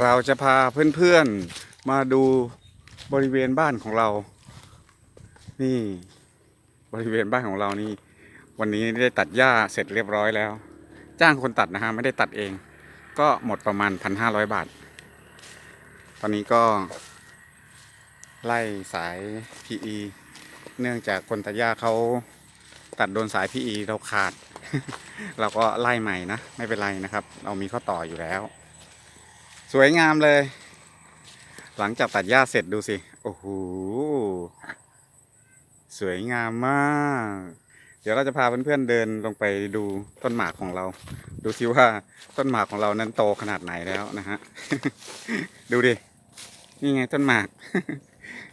เราจะพาเพื่อนๆมาดูบริเวณบ้านของเรา นี่บริเวณบ้านของเรานี่ วันนี้ได้ตัดหญ้าเสร็จเรียบร้อยแล้ว จ้างคนตัดนะฮะไม่ได้ตัดเอง ก็หมดประมาณพันห้าร้อยบาท ตอนนี้ก็ ไล่สาย PE เนื่องจากคนตัดหญ้าเขาตัดโดนสาย PE เราขาด เราก็ไล่ใหม่นะ ไม่เป็นไรนะครับ เรามีข้อต่ออยู่แล้ว สวยงามเลย หลังจากตัดหญ้าเสร็จดูสิ โอ้โห สวยงามมาก เดี๋ยวเราจะพาเพื่อนๆเดินลงไปดูต้นหมากของเรา ดูสิว่าต้นหมากของเรานั้นโตขนาดไหนแล้วนะฮะ ดูดิ นี่ไงต้นหมาก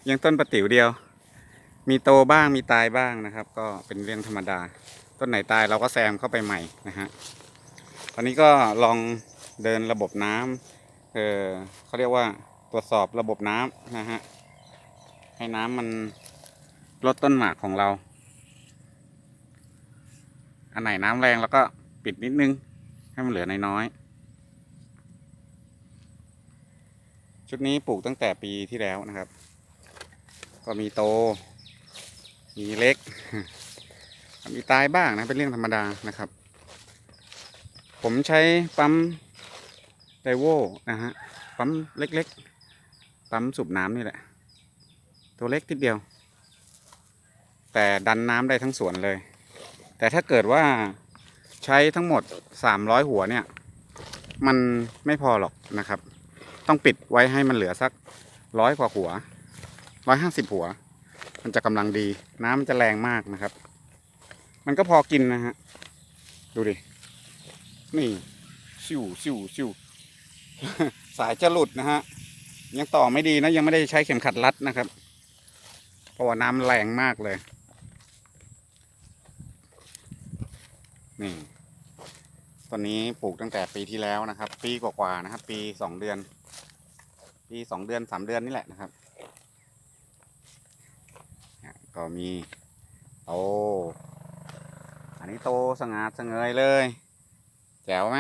ยังต้นประติ๋วเดียว มีโตบ้างมีตายบ้างนะครับ ก็เป็นเรื่องธรรมดา ต้นไหนตายเราก็แซมเข้าไปใหม่นะฮะ ตอนนี้ก็ลองเดินระบบน้ำ เออเขาเรียกว่าตรวจสอบระบบน้ำนะฮะ ให้น้ำมันลดต้นหมากของเรา อันไหนน้ำแรงแล้วก็ปิดนิดนึง ให้มันเหลือน้อยๆชุดนี้ปลูกตั้งแต่ปีที่แล้วนะครับ ก็มีโต มีเล็ก มีตายบ้างนะเป็นเรื่องธรรมดานะครับ ผมใช้ปั๊ม ไดโวนะฮะ ปั๊มเล็กๆ ปั๊มสูบน้ำนี่แหละ ตัวเล็กทีเดียว แต่ดันน้ำได้ทั้งสวนเลย แต่ถ้าเกิดว่าใช้ทั้งหมด 300 หัวเนี่ย มันไม่พอหรอกนะครับ ต้องปิดไว้ให้มันเหลือสักร้อยกว่าหัวร้อยห้าสิบหัว มันจะกำลังดี น้ำมันจะแรงมากนะครับ มันก็พอกินนะฮะ ดูดิ นี่ซิวซิวซิว สายจะหลุดนะฮะ ยังต่อไม่ดีนะ ยังไม่ได้ใช้เข็มขัดรัดนะครับ เพราะว่าน้ำแรงมากเลย นี่ต้นนี้ปลูกตั้งแต่ปีที่แล้วนะครับ ปีกว่าๆนะครับ ปีสองเดือน ปีสองเดือนสามเดือนนี่แหละนะครับ ก็มีโตอันนี้โตสง่าสงเงยเลย แจ๋วไหม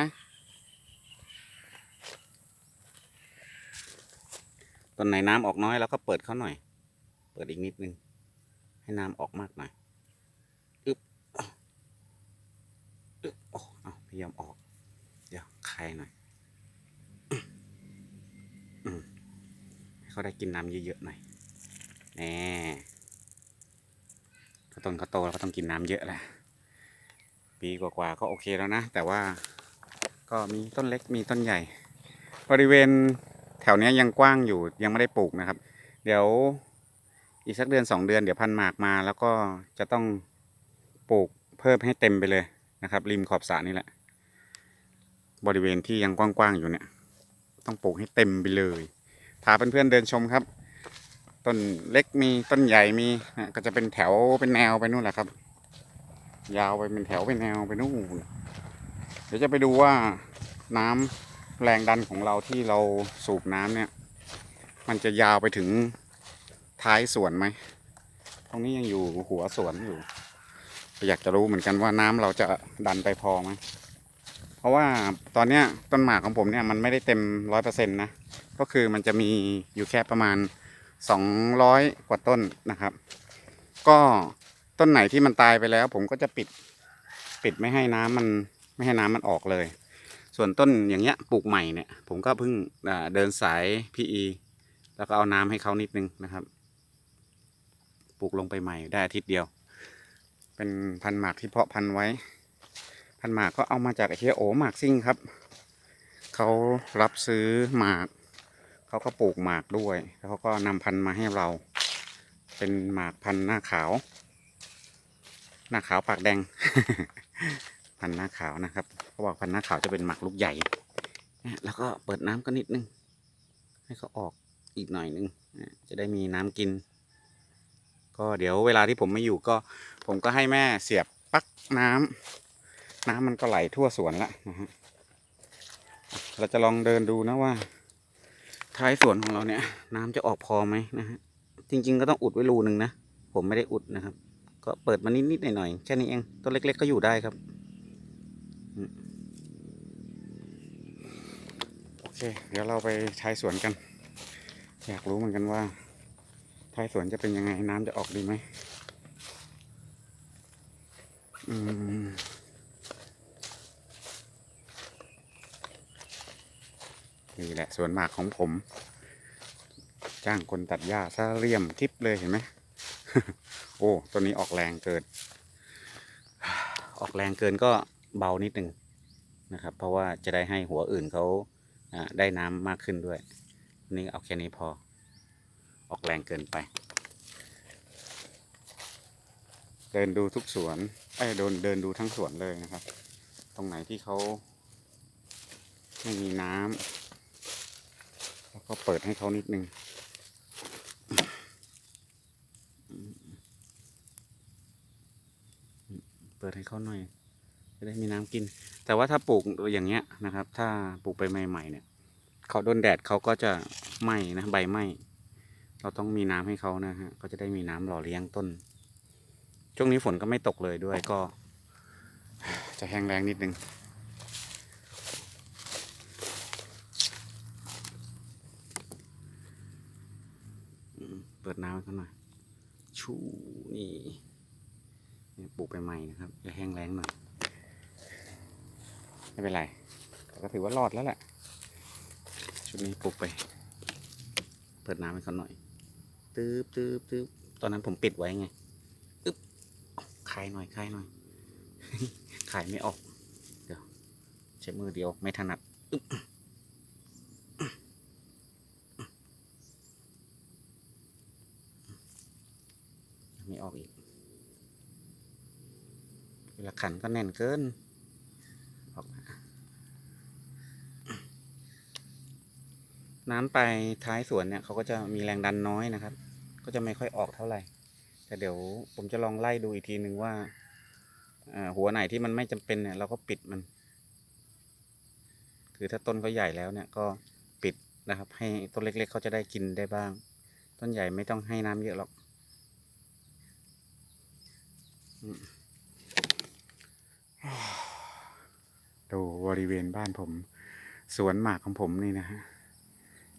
นไหนน้ำออกน้อยแล้วก็เปิดเขาหน่อย เปิดอีกนิดนึง ให้น้ำออกมากหน่อยอึ๊บอึ๊บโอ้เอาพยายามออก เดี๋ยวคลายหน่อยอืมให้เขาได้กินน้ำเยอะๆหน่อยแน่ก็ต้นเขาโตแล้วก็ต้องกินน้ำเยอะแหละปีกว่าๆก็โอเคแล้วนะ แต่ว่าก็มีต้นเล็กมีต้นใหญ่ บริเวณ แถวเนี้ยยังกว้างอยู่ยังไม่ได้ปลูกนะครับ เดี๋ยวอีกสักเดือนสองเดือนเดี๋ยวพันหมากมาแล้วก็จะต้องปลูกเพิ่มให้เต็มไปเลยนะครับ ริมขอบสระนี่แหละ บริเวณที่ยังกว้างๆอยู่เนี่ย ต้องปลูกให้เต็มไปเลยพาเพื่อนๆเดินชมครับ ต้นเล็กมีต้นใหญ่มีนะก็จะเป็นแถวเป็นแนวไปนู่นแหละครับ ยาวไปเป็นแถวเป็นแนวไปนู่นเดี๋ยวจะไปดูว่าน้ำ แรงดันของเราที่เราสูบน้ำเนี่ย มันจะยาวไปถึงท้ายสวนไหม ตรงนี้ยังอยู่หัวสวนอยู่ อยากจะรู้เหมือนกันว่าน้ำเราจะดันไปพอไหม เพราะว่าตอนเนี้ยต้นหมากของผมเนี่ยมันไม่ได้เต็มร้อยเปอร์เซ็นต์นะ ก็คือมันจะมีอยู่แค่ประมาณสองร้อยกว่าต้นนะครับ ก็ต้นไหนที่มันตายไปแล้ว ผมก็จะปิดปิดไม่ให้น้ำมันไม่ให้น้ำมันออกเลย ส่วนต้นอย่างเงี้ยปลูกใหม่เนี่ย ผมก็เพิ่งเดินสาย PE แล้วก็เอาน้ำให้เขานิดนึงนะครับ ปลูกลงไปใหม่ได้อาทิตย์เดียว เป็นพันหมากที่เพาะพันไว้ พันหมากก็เอามาจากเฮียโอหมากซิ่งครับเขารับซื้อหมากเขาก็ปลูกหมากด้วย แล้วเขาก็นำพันธุ์มาให้เรา เป็นหมากพันธุ์หน้าขาว หน้าขาวปากแดง พันธุ์หน้าขาวนะครับ เขาบอกพันธุ์หน้าขาวจะเป็นหมากลูกใหญ่แล้วก็เปิดน้ำก็นิดนึง ให้เขาออกอีกหน่อยนึงนะจะได้มีน้ำกิน ก็เดี๋ยวเวลาที่ผมไม่อยู่ก็ ผมก็ให้แม่เสียบปักน้ำน้ำมันก็ไหลทั่วสวนละนะฮะเราจะลองเดินดูนะว่า ท้ายสวนของเราเนี่ย น้ำจะออกพอไหมนะฮะจริง ๆ ก็ต้องอุดไว้รูหนึ่งนะผมไม่ได้อุดนะครับ ก็เปิดมานิดๆหน่อยๆแค่นี้เองตัวเล็ก ๆ ก็อยู่ได้ครับอืมโอ เคเดี๋ยวเราไปท้ายสวนกัน อยากรู้เหมือนกันว่าท้ายสวนจะเป็นยังไงน้ำจะออกดีไหมอืมนี่แหละสวนหมากของผม จ้างคนตัดหญ้าซะเรียมทิปเลยเห็นไหม โอ้ตัวนี้ออกแรงเกิน ออกแรงเกินก็เบานิดนึงนะครับ เพราะว่าจะได้ให้หัวอื่นเขา ได้น้ำมากขึ้นด้วย นี่เอาแค่นี้พอ ออกแรงเกินไป เดินดูทุกสวนเอ้เดินเดินดูทั้งสวนเลยนะครับ ตรงไหนที่เขาไม่มีน้ำแล้วก็เปิดให้เขานิดนึงเปิดให้เขาหน่อย จะได้มีน้ำกิน แต่ว่าถ้าปลูกอย่างเงี้ยนะครับ ถ้าปลูกไปใหม่ๆเนี่ยเขาโดนแดดเขาก็จะไหม้นะใบไหม้เราต้องมีน้ำให้เขานะฮะก็จะได้มีน้ำหล่อเลี้ยงต้น ช่วงนี้ฝนก็ไม่ตกเลยด้วยก็ จะแห้งแรงนิดนึงเปิดน้ำให้เขาหน่อยชูนี่นี่ปลูกไปใหม่นะครับจะแห้งแรงหน่อย ไม่เป็นไร แต่ก็ถือว่ารอดแล้วแหละ ชุดนี้ปลูกไป เปิดน้ำให้เขาหน่อย ตืบตืบตืบตอนนั้นผมปิดไว้ไงอึ๊บคลายหน่อยคลายหน่อย ขายไม่ออก เดี๋ยวใช้มือเดียวไม่ถนัดอึ๊บไม่ออกอีกเวลาขันก็แน่นเกิน ออกมา น้ำไปท้ายสวนเนี่ยเขาก็จะมีแรงดันน้อยนะครับ ก็จะไม่ค่อยออกเท่าไหร่ แต่เดี๋ยวผมจะลองไล่ดูอีกทีหนึ่งว่าหัวไหนที่มันไม่จำเป็นเนี่ยเราก็ปิดมัน คือถ้าต้นเขาใหญ่แล้วเนี่ยก็ปิดนะครับ ให้ต้นเล็ก ๆเขาจะได้กินได้บ้าง ต้นใหญ่ไม่ต้องให้น้ำเยอะหรอกดูบริเวณบ้านผม สวนหมากของผมนี่นะฮะ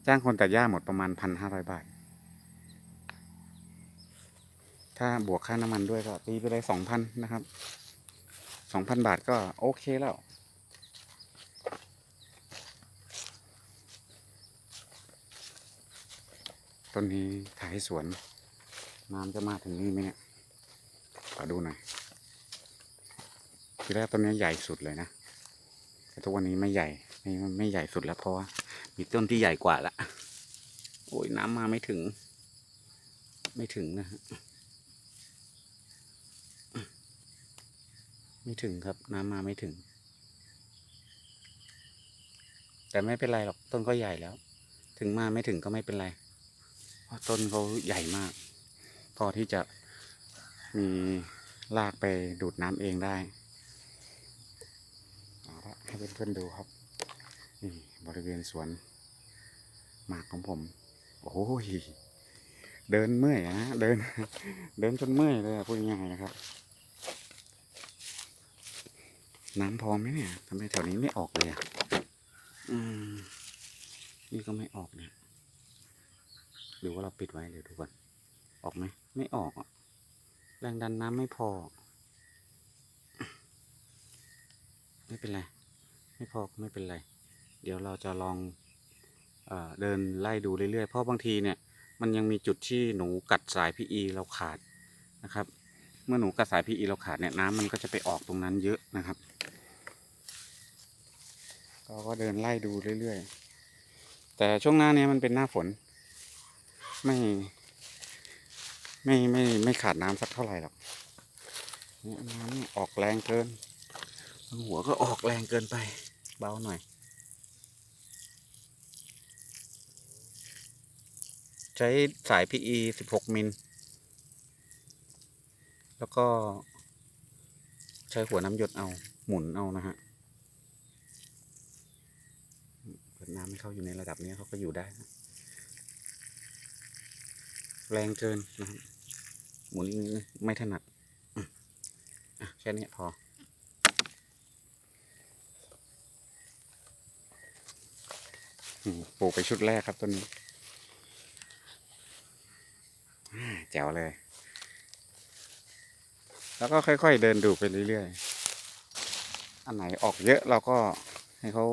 จ้างคนตัดหญ้าหมดประมาณพันห้าร้อยบาท ถ้าบวกค่าน้ำมันด้วยก็ตีไปเลยสองพันนะครับสองพันบาทก็โอเคแล้วต้นนี้ท้ายสวน น้ำจะมาถึงนี่ไหมเนี่ยขอดูหน่อย ทีแรกต้นนี้ใหญ่สุดเลยนะ แต่ทุกวันนี้ไม่ใหญ่ ไม่ไม่ใหญ่สุดแล้วเพราะว่า มีต้นที่ใหญ่กว่าละ โอ้ยน้ำมาไม่ถึง ไม่ถึงนะฮะ ไม่ถึงครับ น้ำมาไม่ถึง แต่ไม่เป็นไรหรอก ต้นก็ใหญ่แล้ว ถึงมาไม่ถึงก็ไม่เป็นไร เพราะต้นเขาใหญ่มาก พอที่จะมีรากไปดูดน้ำเองได้เอาละให้เพื่อนๆดูครับ นี่บริเวณสวนหมากของผม โอ้ยเดินเมื่อยอะนะเดิน เดินจนเมื่อยเลยพูดง่ายๆนะครับ น้ำพอไหมเนี่ยทำไมแถวนี้ไม่ออกเลยอะอืมนี่ก็ไม่ออกเนี่ยหรือว่าเราปิดไว้เดี๋ยวดูก่อนออกไหมไม่ออกอะแรงดันน้ำไม่พอ ไม่เป็นไร ไม่พอไม่เป็นไร เดี๋ยวเราจะลองเอเดินไล่ดูเรื่อยๆ เพราะบางทีเนี่ยมันยังมีจุดที่หนูกัดสายพีอีเราขาดนะครับ เมื่อหนูกัดสายพีอีเราขาดเนี่ยน้ำมันก็จะไปออกตรงนั้นเยอะนะครับเราก็เดินไล่ดูเรื่อยๆ แต่ช่วงหน้าเนี้ยมันเป็นหน้าฝน ไม่ ไม่ไม่ไม่ขาดน้ำสักเท่าไหร่หรอกน้ำออกแรงเกินหัวก็ออกแรงเกินไป เบาหน่อย ใช้สาย PE 16 มิล แล้วก็ ใช้หัวน้ำหยดเอาหมุนเอานะฮะเปิดน้ำให้เขาอยู่ในระดับนี้เขาก็อยู่ได้ แรงเกินนะครับ หมุนอีกนิดนึงไม่ถนัดอะแค่นี้พอปลูกไปชุดแรกครับต้นนี้อ่า แจ๋วเลย แล้วก็ค่อยๆเดินดูไปเรื่อยๆ อันไหนออกเยอะเราก็ให้เขา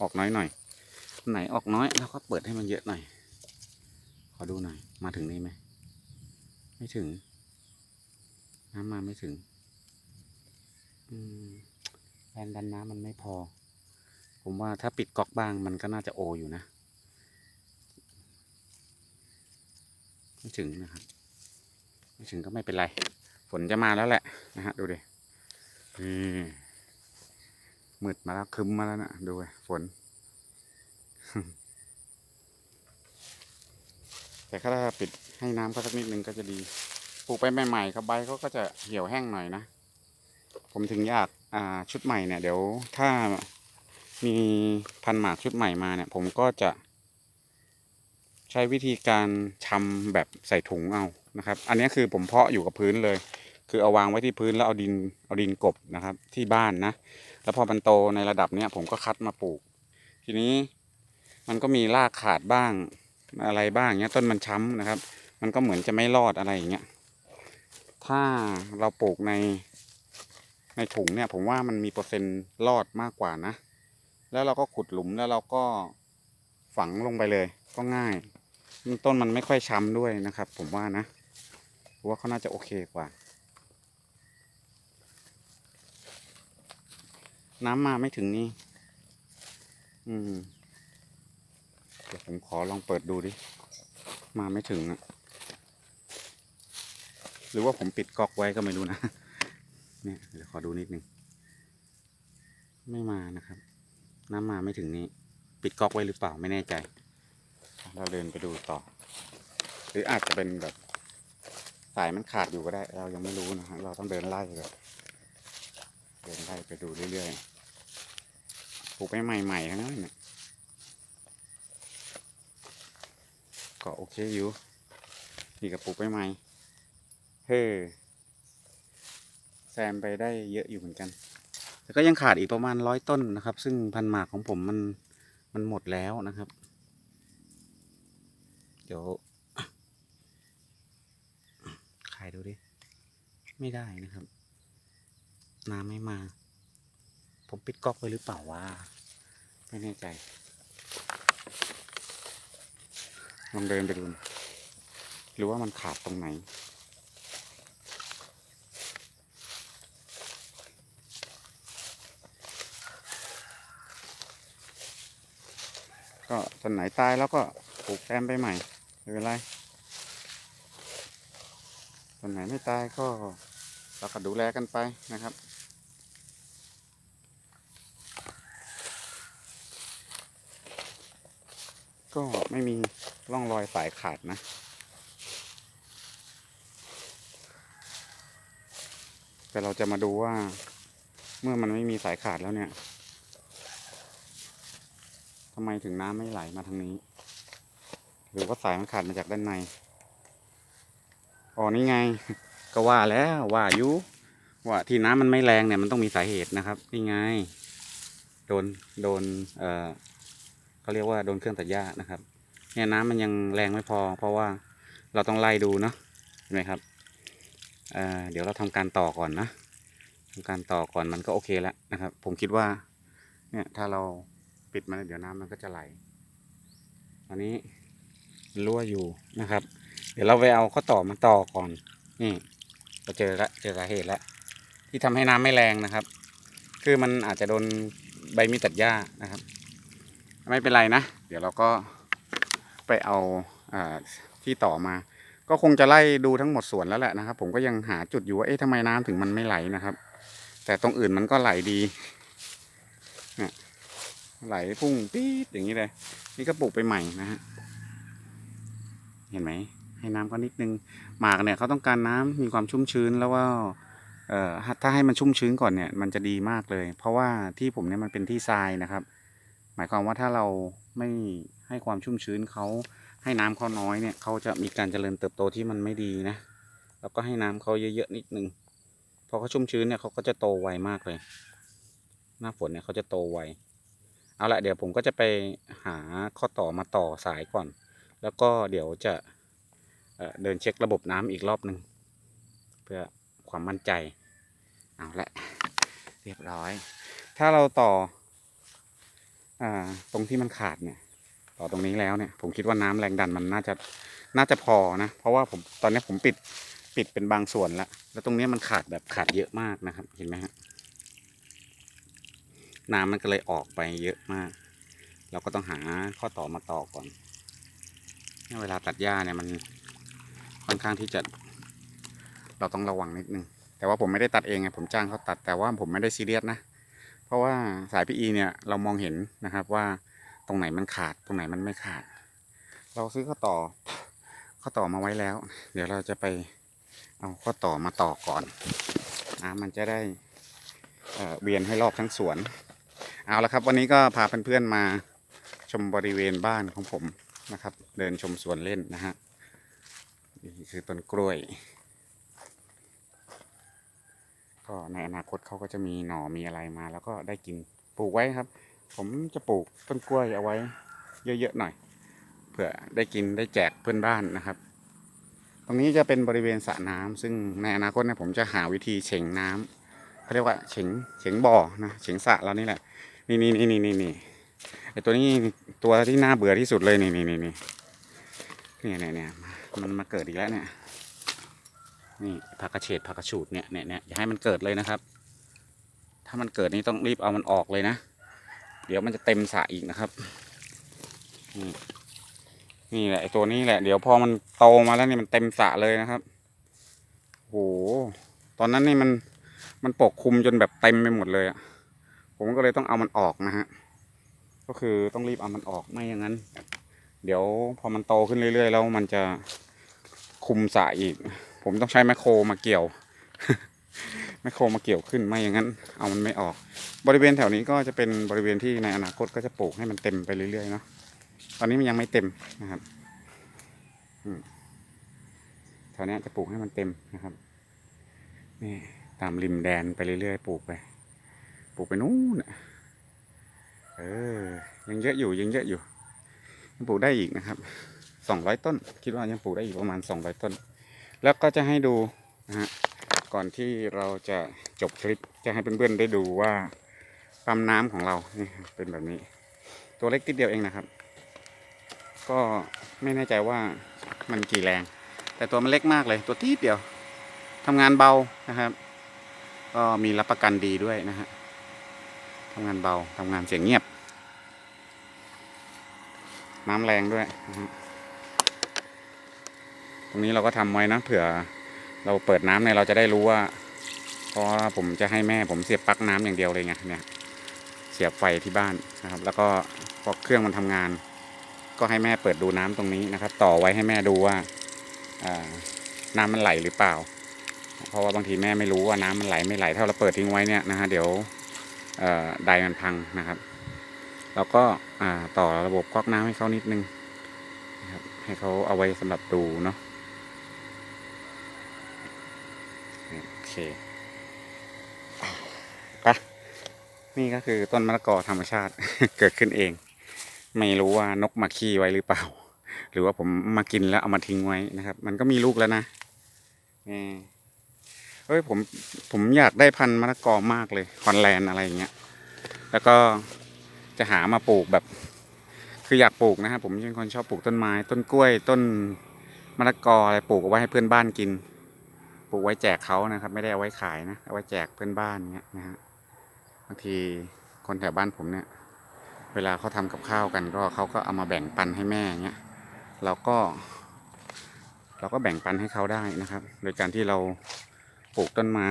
ออกน้อยหน่อยอันไหนออกน้อยเราก็เปิดให้มันเยอะหน่อย ขอดูหน่อย มาถึงนี่ไหม ไม่ถึง น้ำมาไม่ถึง อืมแรงดันน้ำมันไม่พอ ผมว่าถ้าปิดก๊อกบ้างมันก็น่าจะโออยู่นะ ไม่ถึงนะครับ ไม่ถึงก็ไม่เป็นไร ฝนจะมาแล้วแหละนะฮะดูดินี่มืดมาแล้วคึมมาแล้วนะดูฝน แต่ถ้าปิดให้น้ำเขาสักนิดนึงก็จะดีปลูกไปใหม่ๆครับใบเขาก็จะเหี่ยวแห้งหน่อยนะ ผมถึงอยากอ่าชุดใหม่เนี่ย เดี๋ยวถ้ามีพันหมากชุดใหม่มาเนี่ย ผมก็จะ ใช้วิธีการชำแบบใส่ถุงเอา นะครับ อันนี้คือผมเพาะอยู่กับพื้นเลย คือเอาวางไว้ที่พื้นแล้วเอาดินเอาดินกบนะครับ ที่บ้านนะ แล้วพอมันโตในระดับเนี้ยผมก็คัดมาปลูก ทีนี้มันก็มีรากขาดบ้างอะไรบ้างเงี้ยต้นมันช้ำนะครับ มันก็เหมือนจะไม่รอดอะไรอย่างเงี้ย ถ้าเราปลูกในในถุงเนี่ยผมว่ามันมีเปอร์เซ็นต์รอดมากกว่านะ แล้วเราก็ขุดหลุมแล้วเราก็ฝังลงไปเลยก็ง่าย ต้นมันไม่ค่อยช้ำด้วยนะครับ ผมว่านะ ว่าเขาน่าจะโอเคกว่า น้ำมาไม่ถึงนี่ อืม เดี๋ยวผมขอลองเปิดดูดิ มาไม่ถึงอะหรือว่าผมปิดก๊อกไว้ก็ไม่รู้นะ เนี่ยเดี๋ยวขอดูนิดนึง ไม่มานะครับ น้ำมาไม่ถึงนี้ ปิดก๊อกไว้หรือเปล่าไม่แน่ใจ เราเดินไปดูต่อ หรืออาจจะเป็นแบบายมันขาดอยู่ก็ได้ เรายังไม่รู้นะฮะเราต้องเดินไล่แบบเดินไล่ไปดูเรื่อยๆปลูกไปใหม่ๆทั้งนั้นเนี่ยก็โอเคอยู่นี่ก็ปลูกไปใหม่เฮ้แซมไปได้เยอะอยู่เหมือนกัน แต่ก็ยังขาดอีกประมาณร้อยต้นนะครับ ซึ่งพันหมากของผมมันมันหมดแล้วนะครับ เดี๋ยว ขายดูดิ ไม่ได้นะครับ น้ำไม่มา ผมปิดก๊อกไว้หรือเปล่าวะไม่แน่ใจ ลองเดินไปดูนหรือว่ามันขาดตรงไหน ก็ต้นไหนตายแล้วก็ปลูกแซมไปใหม่ไม่เป็นไร ต้นไหนไม่ตายก็เราก็ดูแลกันไปนะครับ ก็ไม่มีร่องรอยสายขาดนะแต่เราจะมาดูว่าเมื่อมันไม่มีสายขาดแล้วเนี่ยทำไมถึงน้ำไม่ไหลมาทางนี้ หรือว่าสายมันขาดมาจากด้านใน อ๋อนี่ไง ก็ว่าแล้วว่าอยุว่าที่น้ำมันไม่แรงเนี่ยมันต้องมีสาเหตุนะครับนี่ไง โดนโดนเอ่อเขาเรียกว่าโดนเครื่องตัดหญ้านะครับเนี่ยน้ำมันยังแรงไม่พอ เพราะว่าเราต้องไล่ดูเนาะเห็นไหมครับเอ่อเดี๋ยวเราทำการต่อก่อนนะทำการต่อก่อนมันก็โอเคแล้วนะครับ ผมคิดว่า เนี่ยถ้าเราปิดมันเดี๋ยวน้ำมันก็จะไหลตอนนี้รั่วอยู่นะครับ ดี๋ยวเราไปเอาข้อต่อมาต่อก่อน นี่เราเจอละเจอสาเหตุแล้วที่ทำให้น้ำไม่แรงนะครับ คือมันอาจจะโดนใบมีดตัดหญ้านะครับ ไม่เป็นไรนะ เดี๋ยวเราก็ไปเอาอาที่ต่อมา ก็คงจะไล่ดูทั้งหมดสวนแล้วแหละนะครับ ผมก็ยังหาจุดอยู่ว่าเอ๊ะทำไมน้ำถึงมันไม่ไหลนะครับ แต่ตรงอื่นมันก็ไหลดีเนี่ยไหลพุ่งปี๊ดอย่างนี้เลย นี่ก็ปลูกไปใหม่นะฮะเห็นไหม ให้น้ำก็นิดนึงหมากเนี่ยเขาต้องการน้ำมีความชุ่มชื้นแล้วว่าเอ่อถ้าให้มันชุ่มชื้นก่อนเนี่ยมันจะดีมากเลย เพราะว่าที่ผมเนี่ยมันเป็นที่ทรายนะครับ หมายความว่าถ้าเราไม่ให้ความชุ่มชื้นเขาให้น้ำเขาน้อยเนี่ยเขาจะมีการเจริญเติบโตที่มันไม่ดีนะแล้วก็ให้น้ำเขาเยอะๆนิดนึงพอเขาชุ่มชื้นเนี่ยเขาก็จะโตไวมากเลย หน้าฝนเนี่ยเขาจะโตไวเอาละเดี๋ยวผมก็จะไปหาข้อต่อมาต่อสายก่อน แล้วก็เดี๋ยวจะ เดินเช็คระบบน้ำอีกรอบหนึ่งเพื่อความมั่นใจเอาละเรียบร้อย ถ้าเราต่ออตรงที่มันขาดเนี่ยต่อตรงนี้แล้วเนี่ยผมคิดว่าน้ำแรงดันมันน่าจะน่าจะพอนะเพราะว่าผมตอนนี้ผมปิดปิดเป็นบางส่วนแล้วแล้วตรงนี้มันขาดแบบขาดเยอะมากนะครับ เห็นไหมฮะน้ำมันก็เลยออกไปเยอะมาก เราก็ต้องหาข้อต่อมาต่อก่อนเนี่ยเวลาตัดหญ้าเนี่ยมัน ค่อนข้างที่จะเราต้องระวังนิดนึง แต่ว่าผมไม่ได้ตัดเองไงผมจ้างเขาตัด แต่ว่าผมไม่ได้ซีเรียสนะ เพราะว่าสายพีอีเนี่ยเรามองเห็นนะครับว่าตรงไหนมันขาดตรงไหนมันไม่ขาด เราซื้อข้อต่อข้อต่อมาไว้แล้ว เดี๋ยวเราจะไปเอาข้อต่อมาต่อก่อนนะมันจะได้เเวียนให้รอบทั้งสวน เอาละครับ วันนี้ก็พาเพื่อนๆมาชมบริเวณบ้านของผมนะครับ เดินชมสวนเล่นนะฮะ นี่คือต้นกล้วย ก็ในอนาคตเขาก็จะมีหน่อมีอะไรมา แล้วก็ได้กินปลูกไว้ครับ ผมจะปลูกต้นกล้วยเอาไว้ เยอะๆหน่อยเผื่อได้กินได้แจกเพื่อนบ้านนะครับ ตรงนี้จะเป็นบริเวณสระน้ำซึ่งในอนาคตเนี่ยผมจะหาวิธีเฉ่งน้ำเขาเรียกว่าเฉ่งเฉ่งบ่อนะเฉ่งสระเรานี่แหละ นี่นี่นี่นี่นี่นี่ไอตัวนี้ตัวที่น่าเบื่อที่สุดเลยนี่นี่นี่นี่เนี่ยเนี่ยเนี่ย มันมาเกิดอีกแล้วเนี่ย นี่ผักกระเฉดผักกระฉูดเนี่ยเนี่ยเนี่ยอย่าให้มันเกิดเลยนะครับ ถ้ามันเกิดนี่ต้องรีบเอามันออกเลยนะ เดี๋ยวมันจะเต็มสระอีกนะครับ นี่นี่แหละตัวนี้แหละ เดี๋ยวพอมันโตมาแล้วนี่มันเต็มสระเลยนะครับโหตอนนั้นนี่มันมันปกคลุมจนแบบเต็มไปหมดเลยอะผมก็เลยต้องเอามันออกนะฮะ ก็คือต้องรีบเอามันออกไม่อย่างนั้น เดี๋ยวพอมันโตขึ้นเรื่อยๆ แล้วมันจะ คุมสระอีก ผมต้องใช้แมคโครมาเกี่ยวแมคโครมาเกี่ยวขึ้นไม่อย่างนั้น เอามันไม่ออก บริเวณแถวนี้ก็จะเป็นบริเวณที่ในอนาคตก็จะปลูกให้มันเต็มไปเรื่อยๆเนาะตอนนี้มันยังไม่เต็มนะครับแถวนี้จะปลูกให้มันเต็มนะครับนี่ตามริมแดนไปเรื่อยๆปลูกไปปลูกไปนู้นเออยังเยอะอยู่ยังเยอะอยู่ปลูกได้อีกนะครับ สองร้อยต้น คิดว่ายังปลูกได้อีกประมาณสองร้อยต้น แล้วก็จะให้ดูนะฮะก่อนที่เราจะจบคลิปจะให้เพื่อนๆได้ดูว่าปั๊มน้ำของเรานี่เป็นแบบนี้ ตัวเล็กติดเดียวเองนะครับ ก็ไม่แน่ใจว่ามันกี่แรง แต่ตัวมันเล็กมากเลย ตัวทีดเดียวทำงานเบานะครับ ก็มีรับประกันดีด้วยนะฮะทำงานเบาทำงานเสียงเงียบ น้ำแรงด้วยนะฮะ ตรงนี้เราก็ทำไว้นะเผื่อเราเปิดน้ำเนี่ยเราจะได้รู้ว่าเพราะว่าผมจะให้แม่ผมเสียบปลั๊กน้ำอย่างเดียวเลยไงเนี่ยเสียบไฟที่บ้านนะครับ แล้วก็พอเครื่องมันทำงาน ก็ให้แม่เปิดดูน้ำตรงนี้นะครับ ต่อไว้ให้แม่ดูว่าน้ำมันไหลหรือเปล่า เพราะว่าบางทีแม่ไม่รู้ว่าน้ำมันไหลไม่ไหลถ้าเราเปิดทิ้งไว้เนี่ยนะฮะเดี๋ยวไดมันพังนะครับเราก็ต่อระบบก๊อกน้ำให้เขานิดนึงนะครับให้เขาเอาไว้สำหรับดูเนาะโอ เคไปะนี่ก็คือต้นมะละกอธรรมชาติ เกิดขึ้นเอง ไม่รู้ว่านกมาขี้ไว้หรือเปล่า หรือว่าผมมากินแล้วเอามาทิ้งไว้นะครับ มันก็มีลูกแล้วนะนี่เฮ้ยผมผมอยากได้พันธุ์มะละกอมากเลยคอนแลนอะไรอย่างเงี้ย แล้วก็จะหามาปลูกแบบ คืออยากปลูกนะครับผมเป็นคนชอบปลูกต้นไม้ ต้นกล้วยต้นมะละกออะไรปลูกเอาไว้ให้เพื่อนบ้านกิน ปลูกไว้แจกเขานะครับ ไม่ได้เอาไว้ขายนะเอาไว้แจกเพื่อนบ้านเงี้ยนะฮะบางทีคนแถวบ้านผมเนี่ย เวลาเขาทำกับข้าวกันก็เขาก็เอามาแบ่งปันให้แม่เงี้ยเราก็ เราก็แบ่งปันให้เขาได้นะครับ โดยการที่เราปลูกต้นไม้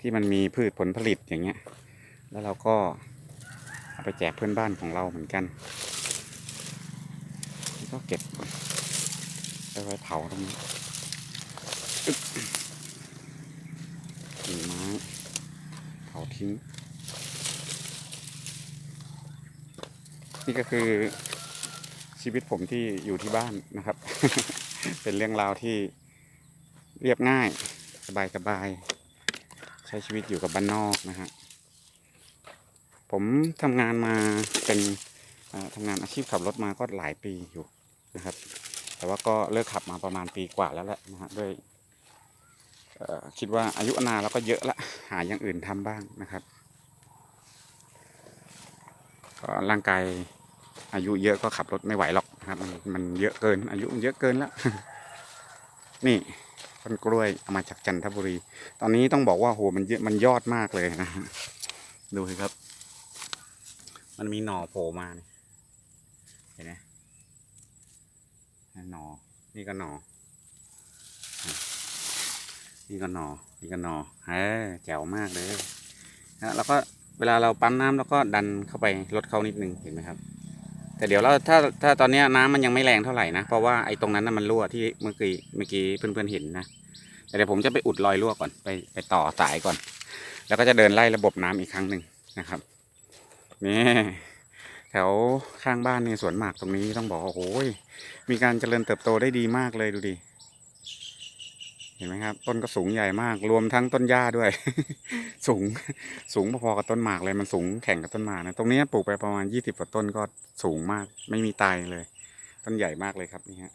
ที่มันมีพืชผลผลิตอย่างเงี้ย แล้วเราก็เอาไปแจกเพื่อนบ้านของเราเหมือนกันก็เก็บไปไว้เผาตรงนี้ กิ่งไม้เผาทิ้ง นี่ก็คือชีวิตผมที่อยู่ที่บ้านนะครับ เป็นเรื่องราวที่เรียบง่ายสบายสบาย ใช้ชีวิตอยู่กับบ้านนอกนะฮะผมทำงานมาเป็นทำงานอาชีพขับรถมาก็หลายปีอยู่นะครับ แต่ว่าก็เลิกขับมาประมาณปีกว่าแล้วแหละนะฮะด้วย คิดว่าอายุอนาแล้วก็เยอะละหาอย่างอื่นทำบ้างนะครับก็ร่างกายอายุเยอะก็ขับรถไม่ไหวหรอกนะครับมันมันเยอะเกิน อายุมันเยอะเกินแล้วนี่ต้นกล้วยามาจากจันทบุรี ตอนนี้ต้องบอกว่าโหมันเยอะมันยอดมากเลยนะดูสิครับ มันมีหน่อโผล่มาเห็นไหมหน่อนี่ก็หน่อ นี่ก็หนอนี่ก็หนอเออแจ๋วมากเลยนะแล้วก็เวลาเราปั๊มน้ำแล้วก็ดันเข้าไปลดเขานิดนึงเห็นไหมครับ แต่เดี๋ยวเราถ้าถ้าตอนนี้น้ำมันยังไม่แรงเท่าไหร่นะ เพราะว่าไอ้ตรงนั้นน่ะมันรั่วที่เมื่อกี้เมื่อกี้เพื่อนๆเห็นนะแต่เดี๋ยวผมจะไปอุดรอยรั่วก่อนไปไปต่อสายก่อน แล้วก็จะเดินไล่ระบบน้ำอีกครั้งหนึ่งนะครับนี่แถวข้างบ้านเนี่ยสวนหมากตรงนี้ต้องบอกว่าโอ้โหยมีการเจริญเติบโตได้ดีมากเลยดูดิ เห็นไหมครับ ต้นก็สูงใหญ่มาก รวมทั้งต้นหญ้าด้วย สูงสูงพอๆกับต้นหมากเลยมันสูงแข่งกับต้นหมากนะตรงนี้ปลูกไปประมาณยี่สิบกว่าต้นก็สูงมาก ไม่มีตายเลย ต้นใหญ่มากเลยครับนี่ฮะ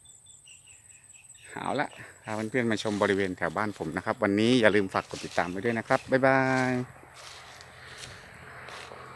เอาละพาเพื่อนๆมาชมบริเวณแถวบ้านผมนะครับ วันนี้อย่าลืมฝากกดติดตามไว้ด้วยนะครับบ๊ายบาย